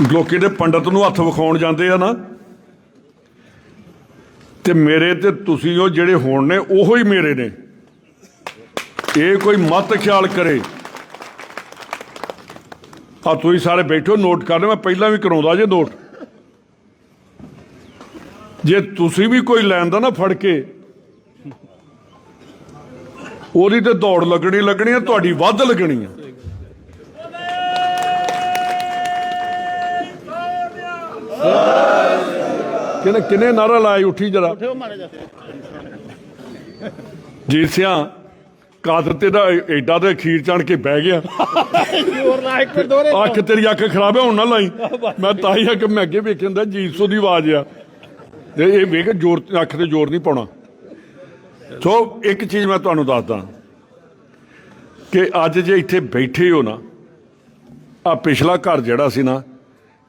ਲੋਕੀ ਦੇ ਪੰਡਤ ਨੂੰ ਹੱਥ ਵਿਖਾਉਣ ਜਾਂਦੇ ਆ ਨਾ, ਤੇ ਮੇਰੇ ਤੇ ਤੁਸੀਂ ਉਹ ਜਿਹੜੇ ਹੋਣ ਨੇ, ਉਹੋ ਹੀ ਮੇਰੇ ਨੇ। ਇਹ ਕੋਈ ਮਤ ਖਿਆਲ ਕਰੇ। ਆ ਤੁਸੀਂ ਸਾਰੇ ਬੈਠੋ, ਨੋਟ ਕਰ ਲਓ, ਮੈਂ ਪਹਿਲਾਂ ਵੀ ਕਰਾਉਂਦਾ ਜੇ ਨੋਟ। ਜੇ ਤੁਸੀਂ ਵੀ ਕੋਈ ਲੈਂਦਾ ਨਾ ਫੜ ਕੇ, ਉਹਦੀ ਤੇ ਦੌੜ ਲੱਗਣੀ ਲੱਗਣੀ ਆ, ਤੁਹਾਡੀ ਵੱਧ ਲੱਗਣੀ ਆ। ਕਿਨੇ ਕਿਨੇ ਨਾਰਾ ਲਾਇਆ ਉੱਠੀ ਜਰਾ। ਜੀਤ ਸਿਆ ਕਾਦਰ ਤੇ ਦਾ ਐਡਾ ਤੇ ਖੀਰ ਚੜ ਕੇ ਬਹਿ ਗਿਆ। ਹੋਰ ਲਾ ਇੱਕ ਫਿਰ ਦੋਰੇ ਅੱਖ ਤੇਰੀ ਅੱਖ ਖਰਾਬ ਹੈ ਹੁਣ ਨਾ ਲਾਈ। ਮੈਂ ਤਾਂ ਹੀ ਅੱਖ ਮੈਂ ਅੱਗੇ ਵੇਖਣ ਦਾ ਜੀਸੋ ਦੀ ਆਵਾਜ਼ ਆ। ਤੇ ਇਹ ਵੇਖ ਜ਼ੋਰ ਅੱਖ ਤੇ ਜ਼ੋਰ ਨਹੀਂ ਪਾਉਣਾ। ਸੋ ਇੱਕ ਚੀਜ਼ ਮੈਂ ਤੁਹਾਨੂੰ ਦੱਸਦਾ ਕਿ ਅੱਜ ਜੇ ਇੱਥੇ ਬੈਠੇ ਹੋ ਨਾ ਆ ਪਿਛਲਾ ਘਰ ਜਿਹੜਾ ਸੀ ਨਾ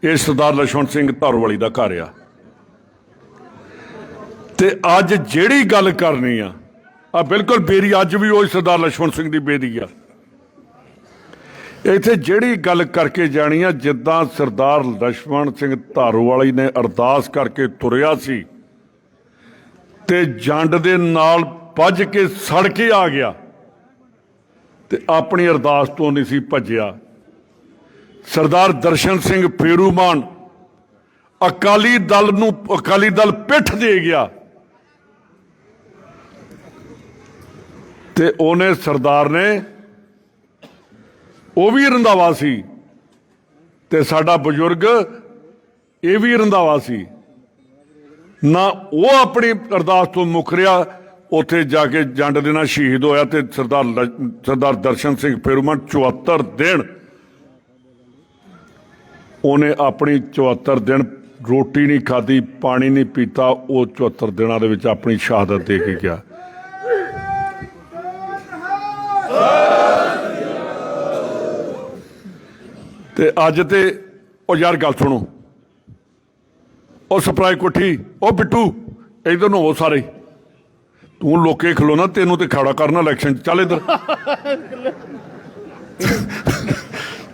ਇਹ ਸਰਦਾਰ ਲਛਮਣ ਸਿੰਘ ਧਾਰੋਵਾਲੀ ਦਾ ਘਰ ਆ। ਤੇ ਅੱਜ ਜਿਹੜੀ ਗੱਲ ਕਰਨੀ ਆ ਆ ਬਿਲਕੁਲ ਬੇਰੀ ਅੱਜ ਵੀ ਉਹ ਸਰਦਾਰ ਲਛਮਣ ਸਿੰਘ ਦੀ ਬੇਰੀ ਆ। ਇੱਥੇ ਜਿਹੜੀ ਗੱਲ ਕਰਕੇ ਜਾਣੀ ਆ, ਜਿੱਦਾਂ ਸਰਦਾਰ ਲਛਮਣ ਸਿੰਘ ਧਾਰੋਵਾਲੀ ਨੇ ਅਰਦਾਸ ਕਰਕੇ ਤੁਰਿਆ ਸੀ ਤੇ ਜੰਡ ਦੇ ਨਾਲ ਭੱਜ ਕੇ ਸੜ ਕੇ ਆ ਗਿਆ ਤੇ ਆਪਣੀ ਅਰਦਾਸ ਤੋਂ ਨਹੀਂ ਸੀ ਭੱਜਿਆ। ਸਰਦਾਰ ਦਰਸ਼ਨ ਸਿੰਘ ਫੇਰੂਮਾਨ ਅਕਾਲੀ ਦਲ ਨੂੰ, ਅਕਾਲੀ ਦਲ ਪਿੱਠ ਦੇ ਗਿਆ। ਤੇ ਉਹਨੇ ਸਰਦਾਰ ਨੇ ਉਹ ਵੀ ਰੰਧਾਵਾ ਸੀ ਤੇ ਸਾਡਾ ਬਜ਼ੁਰਗ ਇਹ ਵੀ ਰੰਧਾਵਾ ਸੀ। ਨਾ ਉਹ ਆਪਣੀ ਅਰਦਾਸ ਤੋਂ ਮੁਕਰਿਆ ਉੱਥੇ ਜਾ ਕੇ ਜੰਡ ਦੇ ਨਾਲ ਸ਼ਹੀਦ ਹੋਇਆ ਤੇ ਸਰਦਾਰ ਸਰਦਾਰ ਦਰਸ਼ਨ ਸਿੰਘ ਫੇਰੂਮਨ 74 ਦਿਨ ਉਹਨੇ ਆਪਣੀ 74 ਦਿਨ ਰੋਟੀ ਨਹੀਂ ਖਾਧੀ, ਪਾਣੀ ਨਹੀਂ ਪੀਤਾ, ਉਹ 74 ਦਿਨਾਂ ਦੇ ਵਿੱਚ ਆਪਣੀ ਸ਼ਹਾਦਤ ਦੇ ਕੇ ਗਿਆ। ਤੇ ਅੱਜ ਤੇ ਉਹ ਯਾਰ ਗੱਲ ਸੁਣੋ। ਉਹ ਸਪਰਾਈ ਕੋਠੀ, ਉਹ ਬਿੱਟੂ, ਇਧਰ ਨੂੰ ਹੋ ਸਾਰੇ। ਤੂੰ ਲੋਕੇ ਖਲੋਣਾ ਤੈਨੂੰ ਤੇ ਖੜਾ ਕਰਨਾ ਇਲੈਕਸ਼ਨ ਚ। ਚੱਲ ਇਧਰ।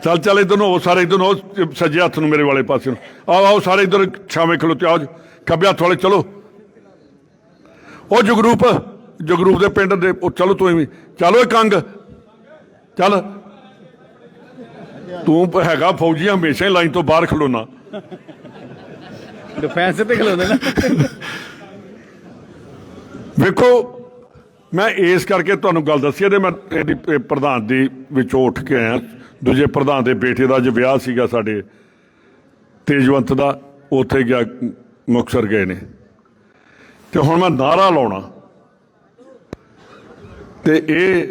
ਚੱਲ ਚੱਲ ਇਧਰ ਨੂੰ ਹੋ ਸਾਰੇ, ਇਧਰ ਨੂੰ ਸੱਜੇ ਹੱਥ ਨੂੰ ਮੇਰੇ ਵਾਲੇ ਪਾਸੇ ਨੂੰ। ਆਓ ਆਓ ਸਾਰੇ ਇਧਰ ਛਾਵੇਂ ਖਲੋਤੇ ਆਓ ਖੱਬੇ ਹੱਥ ਵਾਲੇ, ਚਲੋ। ਉਹ ਜਗਰੂਪ ਜਗਰੂਪ ਦੇ ਪਿੰਡ ਦੇ, ਉਹ ਚਲੋ ਤੂੰ ਵੀ ਚਲੋ ਇਹ ਕੰਗ। ਚੱਲ। ਤੂੰ ਹੈਗਾ ਫੌਜੀ ਹਮੇਸ਼ਾ ਹੀ ਲਾਈਨ ਤੋਂ ਬਾਹਰ ਖਲੋਣਾ ਡਿਫੈਂਸ ਤੇ ਖਲੋਦੇ ਨਾ। ਵੇਖੋ ਮੈਂ ਇਸ ਕਰਕੇ ਤੁਹਾਨੂੰ ਗੱਲ ਦੱਸੀ ਤੇ ਮੈਂ ਇਹਦੀ ਇਹ ਪ੍ਰਧਾਨ ਦੀ ਵਿੱਚੋਂ ਉੱਠ ਕੇ ਆਇਆ। ਦੂਜੇ ਪ੍ਰਧਾਨ ਦੇ ਬੇਟੇ ਦਾ ਅੱਜ ਵਿਆਹ ਸੀਗਾ ਸਾਡੇ ਤੇਜਵੰਤ ਦਾ ਉੱਥੇ ਗਿਆ ਮੁਕਸਰ ਗਏ ਨੇ। ਤੇ ਹੁਣ ਮੈਂ ਨਾਰਾ ਲਾਉਣਾ। ਤੇ ਇਹ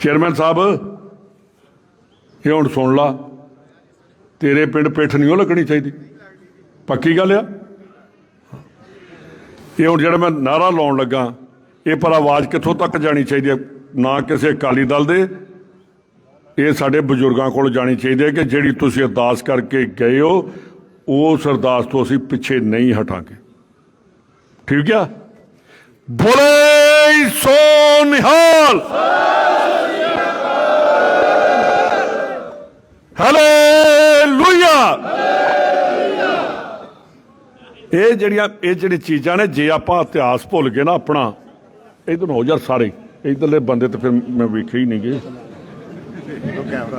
ਚੇਅਰਮੈਨ ਸਾਹਿਬ ਇਹ ਹੁਣ ਸੁਣ ਲਾ, ਤੇਰੇ ਪਿੰਡ ਪਿੱਠ ਨਹੀਂ ਉਹ ਲੱਗਣੀ ਚਾਹੀਦੀ। ਪੱਕੀ ਗੱਲ ਆ? ਇਹ ਹੁਣ ਜਿਹੜਾ ਮੈਂ ਨਾਰਾ ਲਾਉਣ ਲੱਗਾ, ਇਹ ਪਰ ਆਵਾਜ਼ ਕਿੱਥੋਂ ਤੱਕ ਜਾਣੀ ਚਾਹੀਦੀ ਹੈ ਨਾ ਕਿਸੇ ਅਕਾਲੀ ਦਲ ਦੇ, ਇਹ ਸਾਡੇ ਬਜ਼ੁਰਗਾਂ ਕੋਲ ਜਾਣੀ ਚਾਹੀਦੀ ਹੈ ਕਿ ਜਿਹੜੀ ਤੁਸੀਂ ਅਰਦਾਸ ਕਰਕੇ ਗਏ ਹੋ, ਉਸ ਅਰਦਾਸ ਤੋਂ ਅਸੀਂ ਪਿੱਛੇ ਨਹੀਂ ਹਟਾਂਗੇ। ਠੀਕ ਆ? ਬੋਲੇ ਸੋ ਨਿਹਾਲ! ਇਹ ਜਿਹੜੀਆਂ ਇਹ ਜਿਹੜੀ ਚੀਜ਼ਾਂ ਨੇ ਜੇ ਆਪਾਂ ਇਤਿਹਾਸ ਭੁੱਲ ਗਏ ਨਾ ਆਪਣਾ ਇਧਰ ਹੋ ਜਾ ਸਾਰੇ। ਇਧਰਲੇ ਬੰਦੇ ਤੇ ਫਿਰ ਮੈਂ ਵੇਖੇ ਹੀ ਨਹੀਂਗੇ।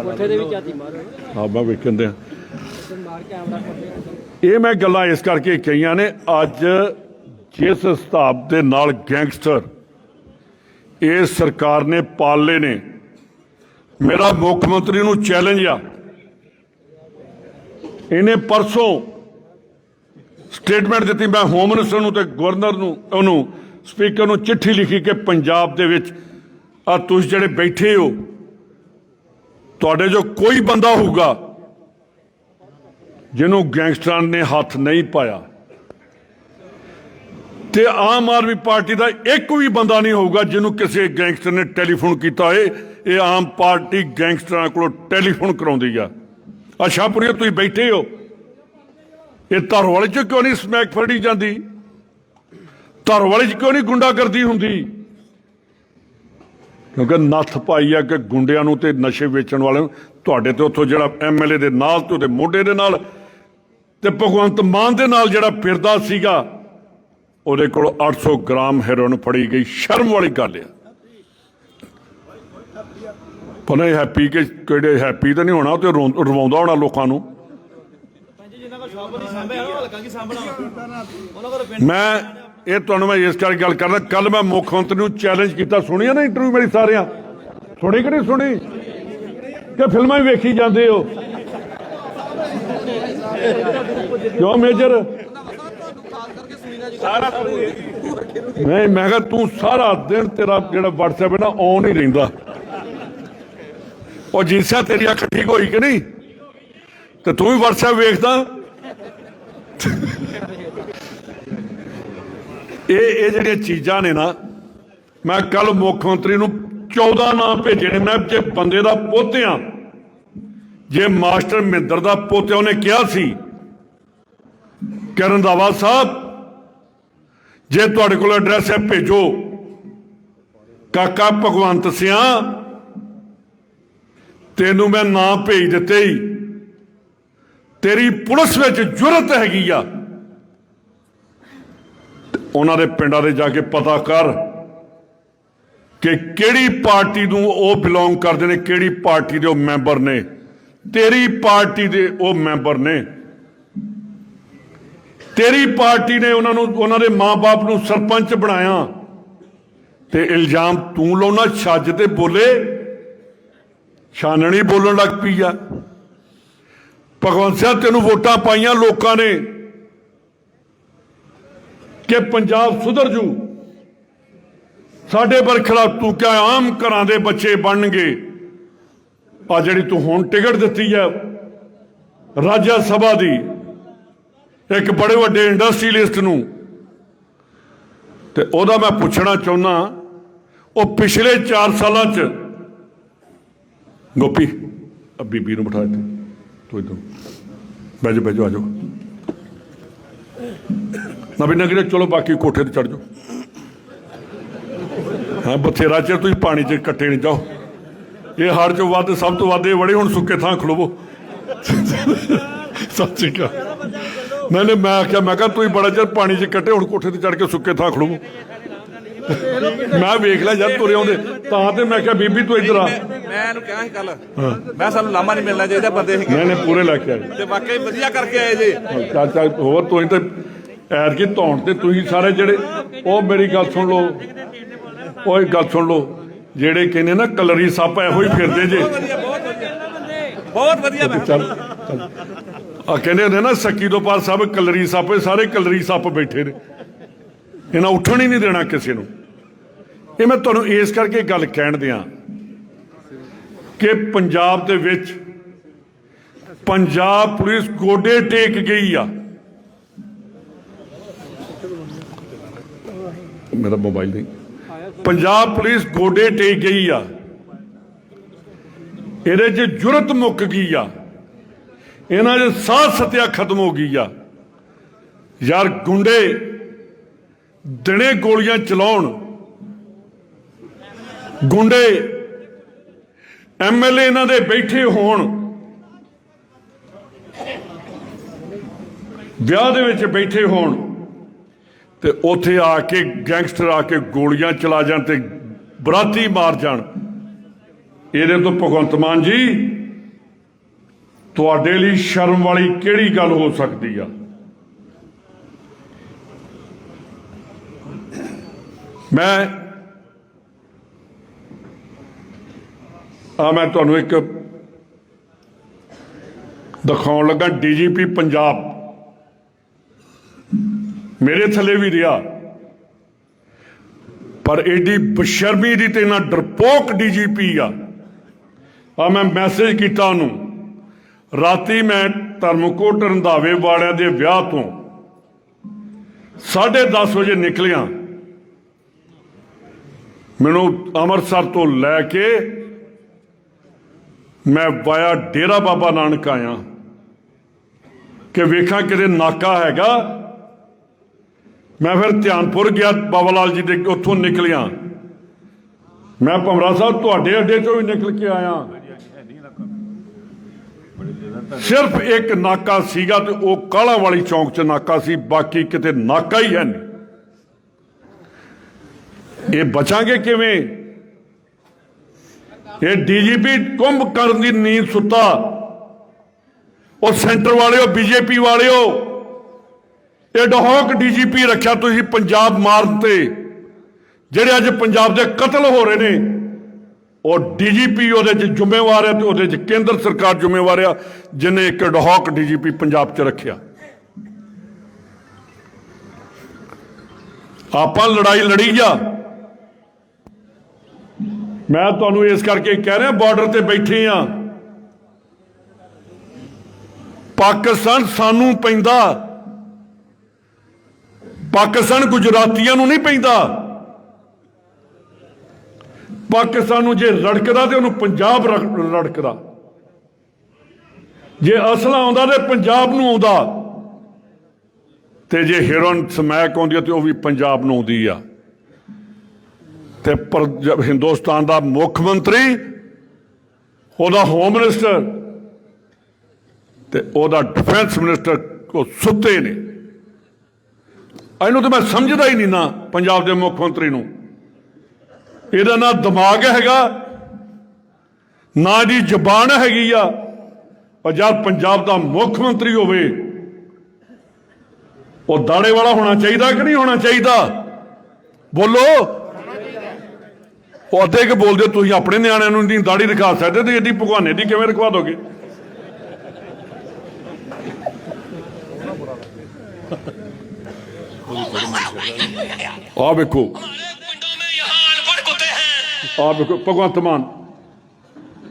ਉੱਥੇ ਦੇ ਵੀ ਜਾਤੀ ਮਾਰੋ ਹਾਂ ਮੈਂ ਵੇਖਣ ਦਿਆਂ ਮਾਰ ਕੈਮਰਾ ਕਰਦੇ ਇਹ ਮੈਂ ਗੱਲਾਂ ਇਸ ਕਰਕੇ ਕਹੀਆਂ ਨੇ ਅੱਜ ਜਿਸ ਹਿਸਾਬ ਦੇ ਨਾਲ ਗੈਂਗਸਟਰ ਇਹ ਸਰਕਾਰ ਨੇ ਪਾਲੇ ਨੇ ਮੇਰਾ ਮੁੱਖ ਮੰਤਰੀ ਨੂੰ ਚੈਲੰਜ ਆ। ਇਹਨੇ ਪਰਸੋਂ ਸਟੇਟਮੈਂਟ ਦਿੱਤੀ, ਮੈਂ ਹੋਮ ਮਿਨਿਸਟਰ ਨੂੰ ਤੇ ਗਵਰਨਰ ਨੂੰ, ਉਹਨੂੰ, ਸਪੀਕਰ ਨੂੰ ਚਿੱਠੀ ਲਿਖੀ ਕਿ ਪੰਜਾਬ ਦੇ ਵਿੱਚ ਆ ਤੁਸੀਂ ਜਿਹੜੇ ਬੈਠੇ ਹੋ, ਤੁਹਾਡੇ ਜੋ ਕੋਈ ਬੰਦਾ ਹੋਊਗਾ, ਜਿਹਨੂੰ ਗੈਂਗਸਟਰਾਂ ਨੇ ਹੱਥ ਨਹੀਂ ਪਾਇਆ, ਤੇ ਆਮ ਆਦਮੀ ਪਾਰਟੀ ਦਾ ਇੱਕ ਵੀ ਬੰਦਾ ਨਹੀਂ ਹੋਊਗਾ ਜਿਹਨੂੰ ਕਿਸੇ ਗੈਂਗਸਟਰ ਨੇ ਟੈਲੀਫੋਨ ਕੀਤਾ ਹੋਏ ਇਹ ਆਮ ਪਾਰਟੀ ਗੈਂਗਸਟਰਾਂ ਕੋਲੋਂ ਟੈਲੀਫੋਨ ਕਰਾਉਂਦੀ ਆ। ਅਸ਼ਾਪੁਰੀਆ ਤੁਸੀਂ ਬੈਠੇ ਹੋ। ਇਹ ਧਰਵਾਲੇ ਚ ਕਿਉਂ ਨਹੀਂ ਸਮੈਕ ਫੜੀ ਜਾਂਦੀ? ਧਰਵਾਲੇ ਚ ਕਿਉਂ ਨਹੀਂ ਗੁੰਡਾਗਰਦੀ ਹੁੰਦੀ? ਕਿਉਂਕਿ ਨੱਥ ਪਾਈ ਆ ਕਿ ਗੁੰਡਿਆਂ ਨੂੰ ਤੇ ਨਸ਼ੇ ਵੇਚਣ ਵਾਲਿਆਂ ਨੂੰ। ਤੁਹਾਡੇ ਤੇ ਉੱਥੋਂ ਜਿਹੜਾ ਐਮਐਲਏ ਦੇ ਨਾਲ ਤੇ ਉਹਦੇ ਮੋਢੇ ਦੇ ਨਾਲ ਤੇ ਭਗਵੰਤ ਮਾਨ ਦੇ ਨਾਲ ਜਿਹੜਾ ਫਿਰਦਾ ਸੀਗਾ, ਉਹਦੇ ਕੋਲ 800 ਗ੍ਰਾਮ ਹੈਰੋਇਨ ਫੜੀ ਗਈ। ਸ਼ਰਮ ਵਾਲੀ ਗੱਲ ਆ। ਪਤਾ ਹੈਪੀ ਕਿ ਕਿਹੜੇ ਹੈਪੀ ਤਾਂ ਨਹੀਂ ਹੋਣਾ, ਉਹ ਤੇ ਰੋਂ- ਰਵਾਉਂਦਾ ਹੋਣਾ ਲੋਕਾਂ ਨੂੰ। ਮੈਂ ਇਹ ਤੁਹਾਨੂੰ ਮੈਂ ਇਸ ਕਰਕੇ ਗੱਲ ਕਰਦਾ ਕੱਲ ਮੈਂ ਮੁੱਖ ਮੰਤਰੀ ਨੂੰ ਚੈਲੰਜ ਕੀਤਾ। ਸੁਣਿਆ ਨਾ ਇੰਟਰਵਿਊ ਮੇਰੀ ਸਾਰਿਆਂ? ਸੁਣੀ ਕਿ ਨਹੀਂ ਸੁਣੀ? ਕਿ ਫਿਲਮਾਂ ਹੀ ਵੇਖੀ ਜਾਂਦੇ ਹੋ? ਕਿਉਂ ਮੇਜਰ ਨਹੀਂ, ਮੈਂ ਕਿਹਾ ਤੂੰ ਸਾਰਾ ਦਿਨ ਤੇਰਾ ਜਿਹੜਾ WhatsApp ਹੈ ਨਾ ਆਨ ਹੀ ਰਹਿੰਦਾ ਉਹ ਜਿੰਸਾ ਤੇਰੀ ਅੱਖ ਠੀਕ ਹੋਈ ਕਿ ਨਹੀਂ? ਤੇ ਤੂੰ ਵੀ WhatsApp ਵੇਖਦਾ। ਇਹ ਇਹ ਜਿਹੜੀਆਂ ਚੀਜ਼ਾਂ ਨੇ ਨਾ, ਮੈਂ ਕੱਲ ਮੁੱਖ ਮੰਤਰੀ ਨੂੰ 14 ਨਾਮ ਭੇਜੇ ਨੇ, ਮੈਂ ਜੇ ਬੰਦੇ ਦਾ ਪੋਤਿਆਂ ਜੇ ਮਾਸਟਰ ਮਹਿੰਦਰ ਦਾ ਪੋਤਿਆਂ ਉਹਨੇ ਕਿਹਾ ਸੀ, ਕਰਨ ਦਾਵਾ ਸਾਹਿਬ, ਜੇ ਤੁਹਾਡੇ ਕੋਲ ਐਡਰੈਸ ਹੈ, ਭੇਜੋ। ਕਾਕਾ ਭਗਵੰਤ ਸਿਆ, ਤੈਨੂੰ ਮੈਂ ਨਾਂ ਭੇਜ ਦਿੱਤੇ ਹੀ ਤੇਰੀ ਪੁਲਿਸ ਵਿੱਚ ਜੁਰਤ ਹੈਗੀ ਆ। ਉਹਨਾਂ ਦੇ ਪਿੰਡਾਂ ਦੇ ਜਾ ਕੇ ਪਤਾ ਕਰ ਕਿ ਕਿਹੜੀ ਪਾਰਟੀ ਨੂੰ ਉਹ ਬਿਲੋਂਗ ਕਰਦੇ ਨੇ, ਕਿਹੜੀ ਪਾਰਟੀ ਦੇ ਉਹ ਮੈਂਬਰ ਨੇ। ਤੇਰੀ ਪਾਰਟੀ ਦੇ ਉਹ ਮੈਂਬਰ ਨੇ। ਤੇਰੀ ਪਾਰਟੀ ਨੇ ਉਹਨਾਂ ਨੂੰ, ਉਹਨਾਂ ਦੇ ਮਾਪੇ ਨੂੰ ਸਰਪੰਚ ਬਣਾਇਆ। ਤੇ ਇਲਜ਼ਾਮ ਤੂੰ ਲਾਉਣਾ, ਛੱਜ ਤੇ ਬੋਲੇ। ਛਾਨਣੀ ਬੋਲਣ ਲੱਗ ਪਈ ਆ। ਭਗਵੰਤ ਸਿੰਘ ਤੈਨੂੰ ਵੋਟਾਂ ਪਾਈਆਂ ਲੋਕਾਂ ਨੇ ਕਿ ਪੰਜਾਬ ਸੁਧਰ ਜੂ। ਸਾਡੇ ਬਰਖਲਾਫ ਤੂੰ ਕਿਹਾ ਆਮ ਘਰਾਂ ਦੇ ਬੱਚੇ ਬਣਨਗੇ? ਆ ਜਿਹੜੀ ਤੂੰ ਹੁਣ ਟਿਕਟ ਦਿੱਤੀ ਹੈ ਰਾਜ ਸਭਾ ਦੀ, ਇੱਕ ਬੜੇ ਵੱਡੇ ਇੰਡਸਟਰੀਲਿਸਟ ਨੂੰ, ਤੇ ਉਹਦਾ ਮੈਂ ਪੁੱਛਣਾ ਚਾਹੁੰਦਾ ਉਹ ਪਿਛਲੇ 4 ਸਾਲਾਂ ਚ, ਗੋਪੀ ਬੀਬੀ ਨੂੰ ਬਿਠਾ ਦੇ ਤੂੰ ਇਧਰ ਬੈਜੋ ਬੈਜੋ ਆਜੋ ਨਵੀਂ ਨਗਰੀ, ਚਲੋ ਬਾਕੀ ਕੋਠੇ ਤੇ ਚੜ ਜਾਓ। ਹਾਂ, ਬਥੇਰਾ ਚਿਰ ਤੁਸੀਂ ਪਾਣੀ 'ਚ ਕੱਟੇ ਨਹੀਂ ਜਾਓ। ਇਹ ਹੜ ਚੋਂ ਵੱਧ, ਸਭ ਤੋਂ ਵੱਧ ਇਹ ਬੜੇ ਹੁਣ ਸੁੱਕੇ ਥਾਂ ਖਲੋਵੋ। ਸਤਿ ਸ਼੍ਰੀ ਅਕਾਲ। ਮੈਂ ਆਖਿਆ, ਮੈਂ ਕਿਹਾ ਤੁਸੀਂ ਬੜਾ ਚਿਰ ਪਾਣੀ 'ਚ ਕੱਟੇ ਹੁਣ ਕੋਠੇ ਤੇ ਚੜ ਕੇ ਸੁੱਕੇ ਥਾਂ ਖਲੋਵੋ। ਮੈਂ ਵੇਖ ਲਿਆ ਜਦ ਤੁਰੇ ਆਉਂਦੇ ਤਾਂ ਤੇ ਮੈਂ ਕਿਹਾ ਬੀਬੀ ਤੂੰ ਇੱਧਰ ਆ। ਮੈਂ ਇਹਨੂੰ ਕਿਹਾ ਸੀ ਕੱਲ ਮੈਂ ਸਾਨੂੰ ਲਾਮਾ ਨਹੀਂ ਮਿਲਣਾ ਚਾਹੀਦਾ ਬੰਦੇ ਸੀ ਨਹੀਂ ਨਹੀਂ ਪੂਰੇ ਲੈ ਕੇ ਆਏ। ਤੇ ਵਾਕਈ ਵਧੀਆ ਕਰਕੇ ਆਏ ਜੀ। ਚੱਲ ਚੱਲ ਹੋਰ ਤੁਸੀਂ ਤੇ ਐਰ ਕੀ ਧੌਣ ਤੇ ਤੁਸੀਂ ਸਾਰੇ ਜਿਹੜੇ ਉਹ ਮੇਰੀ ਗੱਲ ਸੁਣ ਲਓ। ਉਹ ਗੱਲ ਸੁਣ ਲਓ ਜਿਹੜੇ ਕਹਿੰਦੇ ਨਾ ਕਲਰੀ ਸੱਪ ਇਹੋ ਹੀ ਫਿਰਦੇ ਜੇ। ਬਹੁਤ ਵਧੀਆ ਬਹੁਤ ਵਧੀਆ। ਮੈਂ ਚੱਲ ਆ ਕਹਿੰਦੇ ਹੁੰਦੇ ਨਾ ਸੱਕੀ ਤੋਂ ਪਾਰ ਸਭ ਕਲਰੀ ਸੱਪ ਸਾਰੇ ਕਲਰੀ ਸੱਪ ਬੈਠੇ ਨੇ। ਇਹਨਾਂ ਉੱਠਣ ਹੀ ਨਹੀਂ ਦੇਣਾ ਕਿਸੇ ਨੂੰ। ਇਹ ਮੈਂ ਤੁਹਾਨੂੰ ਇਸ ਕਰਕੇ ਗੱਲ ਕਹਿਣ ਦਿਆਂ ਕਿ ਪੰਜਾਬ ਦੇ ਵਿੱਚ ਪੰਜਾਬ ਪੁਲਿਸ ਗੋਡੇ ਟੇਕ ਗਈ ਆ। ਮੇਰਾ ਮੋਬਾਈਲ ਨਹੀਂ। ਪੰਜਾਬ ਪੁਲਿਸ ਗੋਡੇ ਟੇਕ ਗਈ ਆ। ਇਹਦੇ 'ਚ ਜੁਰਤ ਮੁੱਕ ਗਈ ਆ। ਇਹਨਾਂ 'ਚ ਸਾਹ ਸਤਿਆ ਖਤਮ ਹੋ ਗਈ ਆ। ਯਾਰ ਗੁੰਡੇ, ਦਿਨੇ ਗੋਲੀਆਂ ਚਲਾਉਣ ਗੁੰਡੇ ਐਮਐਲਏ ਇਹਨਾਂ ਦੇ ਬੈਠੇ ਹੋਣ। ਵਿਆਹ ਦੇ ਵਿੱਚ ਬੈਠੇ ਹੋਣ ਤੇ ਉੱਥੇ ਆ ਕੇ ਗੈਂਗਸਟਰ ਆ ਕੇ ਗੋਲੀਆਂ ਚਲਾ ਜਾਣ ਤੇ ਬਰਾਤੀ ਮਾਰ ਜਾਣ। ਇਹਦੇ ਤੋਂ ਭਗਵੰਤ ਮਾਨ ਜੀ, ਤੁਹਾਡੇ ਲਈ ਸ਼ਰਮ ਵਾਲੀ ਕਿਹੜੀ ਗੱਲ ਹੋ ਸਕਦੀ ਆ? ਮੈਂ ਆ ਮੈਂ ਤੁਹਾਨੂੰ ਇੱਕ ਦਿਖਾਉਣ ਲੱਗਾ ਡੀਜੀਪੀ ਪੰਜਾਬ। ਮੇਰੇ ਥੱਲੇ ਵੀ ਰਿਹਾ। ਪਰ ਐਡੀ ਬਸ਼ਰਮੀ ਦੀ ਤੇ ਨਾ ਡਰਪੋਕ ਡੀਜੀਪੀ ਆ। ਆ ਮੈਂ ਮੈਸੇਜ ਕੀਤਾ ਉਹਨੂੰ। ਰਾਤੀ ਮੈਂ ਧਰਮਕੋਟ ਰੰਧਾਵੇ ਵਾਲਿਆਂ ਦੇ ਵਿਆਹ ਤੋਂ 10:30 ਵਜੇ ਨਿਕਲਿਆ। ਮੈਨੂੰ ਅੰਮ੍ਰਿਤਸਰ ਤੋਂ ਲੈ ਕੇ ਮੈਂ ਵਾਇਆ ਡੇਰਾ ਬਾਬਾ ਨਾਨਕ ਆਇਆ। ਕਿ ਵੇਖਾਂ ਕਿਤੇ ਨਾਕਾ ਹੈਗਾ। ਮੈਂ ਫਿਰ ਧਿਆਨਪੁਰ ਗਿਆ, ਬਾਬਾ ਲਾਲ ਜੀ ਦੇ ਉੱਥੋਂ ਨਿਕਲਿਆ। ਮੈਂ ਭਮਰਾ ਸਾਹਿਬ ਤੁਹਾਡੇ ਅੱਡੇ ਚੋਂ ਵੀ ਨਿਕਲ ਕੇ ਆਇਆ। ਸਿਰਫ ਇੱਕ ਨਾਕਾ ਸੀਗਾ ਤੇ ਉਹ ਕਾਲਾ ਵਾਲੀ ਚੌਂਕ 'ਚ ਨਾਕਾ ਸੀ, ਬਾਕੀ ਕਿਤੇ ਨਾਕਾ ਹੀ ਹੈ ਨਹੀਂ। ਇਹ ਬਚਾਂਗੇ ਕਿਵੇਂ? ਇਹ ਡੀਜੀਪੀ ਕੁੰਭ ਕਰਨ ਦੀ ਨੀਂਦ ਸੁੱਤਾ। ਉਹ ਸੈਂਟਰ ਵਾਲਿਓ, ਬੀਜੇਪੀ ਵਾਲਿਓ, ਇਹ ਡਹੌਕ ਡੀਜੀਪੀ ਰੱਖਿਆ ਤੁਸੀਂ ਪੰਜਾਬ ਮਾਰਨ ਤੇ। ਜਿਹੜੇ ਅੱਜ ਪੰਜਾਬ ਦੇ ਕਤਲ ਹੋ ਰਹੇ ਨੇ, ਉਹ ਡੀਜੀਪੀ ਉਹਦੇ 'ਚ ਜ਼ਿੰਮੇਵਾਰ ਹੈ ਤੇ ਉਹਦੇ 'ਚ ਕੇਂਦਰ ਸਰਕਾਰ ਜ਼ਿੰਮੇਵਾਰ ਆ, ਜਿਨੇ ਇੱਕ ਡਹੌਕ ਡੀਜੀਪੀ ਪੰਜਾਬ 'ਚ ਰੱਖਿਆ। ਆਪਾਂ ਲੜਾਈ ਲੜੀ ਜਾ। ਮੈਂ ਤੁਹਾਨੂੰ ਇਸ ਕਰਕੇ ਕਹਿ ਰਿਹਾ ਬਾਰਡਰ ਤੇ ਬੈਠੇ ਆ। ਪਾਕਿਸਤਾਨ ਸਾਨੂੰ ਪੈਂਦਾ। ਪਾਕਿਸਤਾਨ ਗੁਜਰਾਤੀਆਂ ਨੂੰ ਨਹੀਂ ਪੈਂਦਾ। ਪਾਕਿਸਤਾਨ ਨੂੰ ਜੇ ਰੜਕਦਾ ਤੇ ਉਹਨੂੰ ਪੰਜਾਬ ਰੜਕਦਾ। ਜੇ ਅਸਲਾ ਆਉਂਦਾ ਤੇ ਪੰਜਾਬ ਨੂੰ ਆਉਂਦਾ। ਤੇ ਜੇ ਹੀਰੋਇਨ ਸਮੈਕ ਆਉਂਦੀ ਆ ਤੇ ਉਹ ਵੀ ਪੰਜਾਬ ਨੂੰ ਆਉਂਦੀ ਆ। ਤੇ ਪਰ ਜਦ ਹਿੰਦੁਸਤਾਨ ਦਾ ਮੁੱਖ ਮੰਤਰੀ, ਉਹਦਾ ਹੋਮ ਮਿਨਿਸਟਰ ਤੇ ਉਹਦਾ ਡਿਫੈਂਸ ਮਿਨਿਸਟਰ ਉਹ ਸੁੱਤੇ ਨੇ। ਇਹਨੂੰ ਤਾਂ ਮੈਂ ਸਮਝਦਾ ਹੀ ਨਹੀਂ ਨਾ ਪੰਜਾਬ ਦੇ ਮੁੱਖ ਮੰਤਰੀ ਨੂੰ। ਇਹਦਾ ਨਾ ਦਿਮਾਗ ਹੈਗਾ, ਨਾ ਦੀ ਜ਼ਬਾਨ ਹੈਗੀ ਆ, ਪਰ ਜਦ ਪੰਜਾਬ ਦਾ ਮੁੱਖ ਮੰਤਰੀ ਹੋਵੇ, ਉਹ ਦਾੜੇ ਵਾਲਾ ਹੋਣਾ ਚਾਹੀਦਾ ਕਿ ਨਹੀਂ ਹੋਣਾ ਚਾਹੀਦਾ? ਬੋਲੋ। ਉਹ ਅੱਧੇ ਕਿ ਬੋਲਦੇ ਹੋ, ਤੁਸੀਂ ਆਪਣੇ ਨਿਆਣਿਆਂ ਨੂੰ ਨਹੀਂ ਦਾੜੀ ਦਿਖਾ ਸਕਦੇ ਤੇ ਇਹਦੀ ਭਗਵਾਨੇ ਦੀ ਕਿਵੇਂ ਰਖਵਾ ਦੋਗੇ ਆ ਵੇਖੋ हमारे पिंडों में यहाँ अनपढ़ कुत्ते हैं ਆ ਵੇਖੋ ਭਗਵੰਤ ਮਾਨ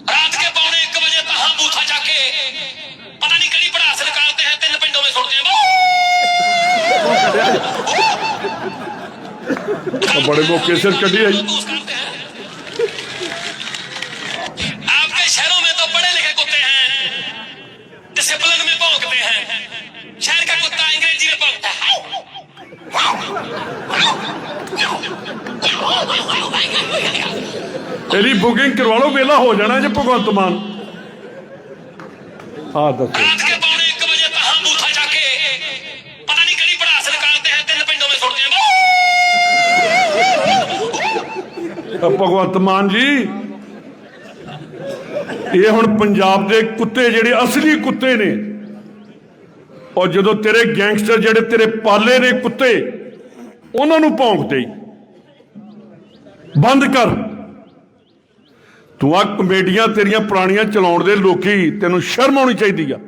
रात के पौने एक बजे तहाँ बूथा जाके पता नहीं कड़ी पड़ास निकालते हैं तीन पिंडों में छोड़ते हैं ਤਾਂ ਬੜੇ ਮੌਕੇ ਸਿਰ ਕੱਢੀ ਆਈ ਇਹਦੀ ਬੁਕਿੰਗ ਕਰਵਾ ਲਓ ਵੇਲਾ ਹੋ ਜਾਣਾ ਜੇ ਭਗਵੰਤ ਮਾਨ ਆ ਦੱਸੋ रात के पौने एक बजे तहाँ बूथा जाके पता नहीं कड़ी पड़ास निकालते हैं तीन पिंडों में छोड़ते हैं ਤਾਂ ਭਗਵੰਤ ਮਾਨ ਜੀ ਇਹ ਹੁਣ ਪੰਜਾਬ ਦੇ ਕੁੱਤੇ ਜਿਹੜੇ ਅਸਲੀ ਕੁੱਤੇ ਨੇ ਔਰ ਜਦੋਂ ਤੇਰੇ ਗੈਂਗਸਟਰ ਜਿਹੜੇ ਤੇਰੇ ਪਾਲੇ ਨੇ ਕੁੱਤੇ ਉਹਨਾਂ ਨੂੰ ਭੌਂਕਦੇ ਈ। ਬੰਦ ਕਰ ਤੂੰ ਆ ਕਮੇਡੀਆਂ ਤੇਰੀਆਂ ਪੁਰਾਣੀਆਂ ਚਲਾਉਣ ਦੇ ਲੋਕੀ ਤੈਨੂੰ ਸ਼ਰਮ ਆਉਣੀ ਚਾਹੀਦੀ ਆ।